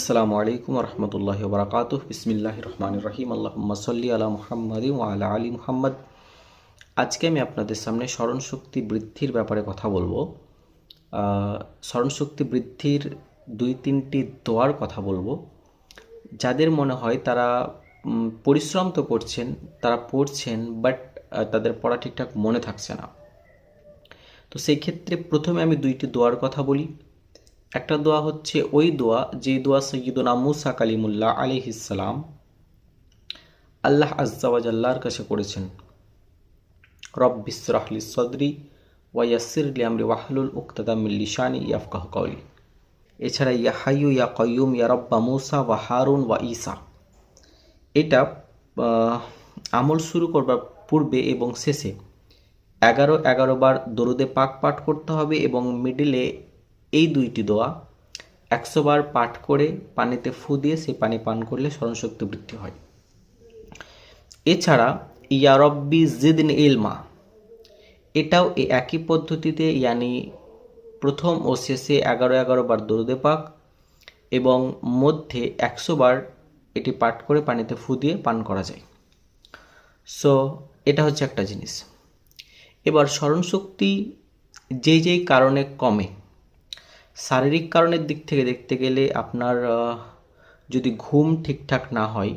আসসালামু আলাইকুম রহমতুল্লাহ বরকাত বিসমিল্লাহ রহমান রহিম। আল্লাহ সাল্লি আলা মুহাম্মদ আলা আলী মুহাম্মদ। আজকে আমি আপনাদের সামনে স্মরণশক্তি বৃদ্ধির ব্যাপারে কথা বলব। স্মরণশক্তি বৃদ্ধির দুই তিনটি দোয়ার কথা বলব। যাদের মনে হয় তারা পরিশ্রম তো করছেন, তারা পড়ছেন, বাট তাদের পড়া ঠিকঠাক মনে থাকছে না। তো সেই ক্ষেত্রে প্রথমে আমি দুইটি দোয়ার কথা বলি। একটা দোয়া হচ্ছে, ওই দোয়া যে দোয়া সৈয়দনা মুসা কালিমুল্লাহ আলিহিসাল্লাম আল্লাহ আজ্জাওয়াজাল্লাহর কাছে করেছেন। রব বিসরাহলি সদরি ওয়াইয়াসির লিয়ামরি ওয়াহলুল উক্তাদামিল লিশানি ইয়াফকাহ কৌলি এছাড়া, ইয়া হাইয়ু, ইয়া কয়ুম ইয়া রব্বা মুসা ওয়া হারুন ওয়া ঈসা। এটা আমল শুরু করবার পূর্বে এবং শেষে এগারো এগারো বার দরুদে পাক পাঠ করতে হবে এবং মিডিলে এই দুইটি দোয়া একশো বার পাঠ করে পানিতে ফু দিয়ে সেই পানি পান করলে স্মরণশক্তি বৃদ্ধি হয়। এছাড়া ইয়ারব্বি জিদিন ইলমা। এটাও এই একই পদ্ধতিতে, ইয়ানি প্রথম ও শেষে এগারো এগারো বার দরুদে পাক এবং মধ্যে একশো বার এটি পাঠ করে পানিতে ফু দিয়ে পান করা যায়। সো এটা হচ্ছে একটা জিনিস। এবার স্মরণশক্তি যেই যেই কারণে কমে শারীরিক কারণের দিক থেকে দেখতে গেলে আপনার যদি ঘুম ঠিকঠাক না হয়,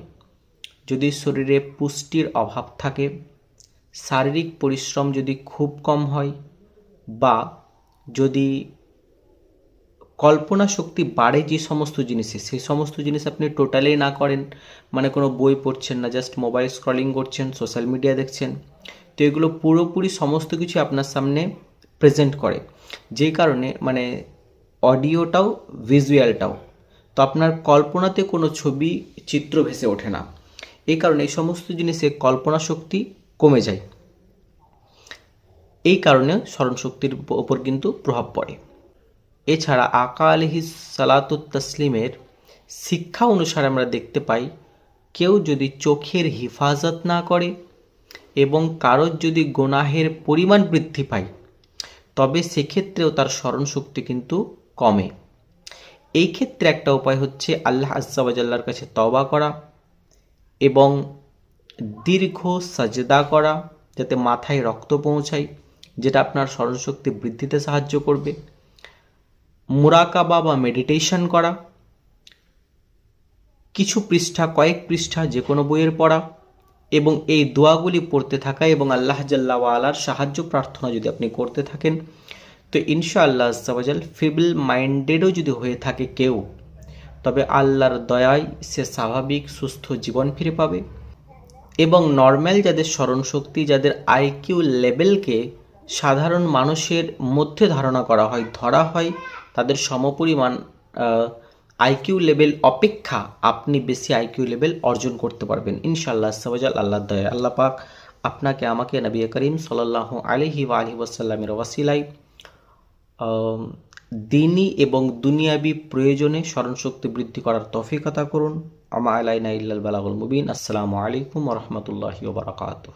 যদি শরীরে পুষ্টির অভাব থাকে, শারীরিক পরিশ্রম যদি খুব কম হয় বা যদি কল্পনা শক্তি বাড়ে যে সমস্ত জিনিসে সেই সমস্ত জিনিস আপনি টোটালি না করেন মানে কোনো বই পড়ছেন না জাস্ট মোবাইল স্ক্রলিং করছেন সোশ্যাল মিডিয়া দেখছেন, তো এগুলো পুরোপুরি সমস্ত কিছু আপনার সামনে প্রেজেন্ট করে। যেই কারণে মানে অডিওটাও, ভিজুয়ালটাও। তো আপনার কল্পনাতে কোনো ছবি, চিত্র ভেসে ওঠে না। এই কারণে এই সমস্ত জিনিসে কল্পনা শক্তি কমে যায়। এই কারণে স্মরণশক্তির ওপর কিন্তু প্রভাব পড়ে। এছাড়া আকা আলহিস সালাতুত তসলিমের শিক্ষা অনুসারে আমরা দেখতে পাই, কেউ যদি চোখের হেফাজত না করে এবং কারোর যদি গোনাহের পরিমাণ বৃদ্ধি পায়, তবে সেক্ষেত্রেও তার স্মরণশক্তি কিন্তু কমে। এই ক্ষেত্রে একটা উপায় হচ্ছে আল্লাহ আজ্জাবাজাল্লার কাছে তবা করা এবং দীর্ঘ সাজদা করা যাতে মাথায় রক্ত পৌঁছায়, যেটা আপনার স্মরণশক্তি বৃদ্ধিতে সাহায্য করবে। মুরাকাবা বা মেডিটেশন করা, কিছু পৃষ্ঠা, কয়েক পৃষ্ঠা যে কোনো বইয়ের পড়া এবং এই দোয়াগুলি পড়তে থাকা এবং আল্লাহ জাল্লা আলার সাহায্য প্রার্থনা যদি আপনি করতে থাকেন তো ইনশাআল্লাহ আজ্জাবাজাল ফিবল মাইন্ডেডও যদি হয়ে থাকে কেউ, তবে আল্লাহর দয়ায় সে স্বাভাবিক, সুস্থ জীবন ফিরে পাবে। এবং নর্ম্যাল যাদের স্মরণশক্তি, যাদের আইকিউ লেভেলকে সাধারণ মানুষের মধ্যে ধারণা করা হয়, ধরা হয়, তাদের সমপরিমাণ আইকিউ লেভেল অপেক্ষা আপনি বেশি আইকিউ লেভেল অর্জন করতে পারবেন। ইনশাআল্লাহ সবাজাল আল্লাহ দয়া আল্লাহ পাক আপনাকে, আমাকে নবী করিম সাল্লাহ আলহি ওয়া আলহি ওয়াসাল্লামের ওয়াসিলায় আম, দিনী এবং দুনিয়াবি প্রয়োজনে স্মরণশক্তি বৃদ্ধি করার তফিকতা করুন। আমা আলাইনা ইল্লাল বালাগুল মুবিন। আসসালামু আলাইকুম রহমতুল্লাহি ওবরাকাতুহ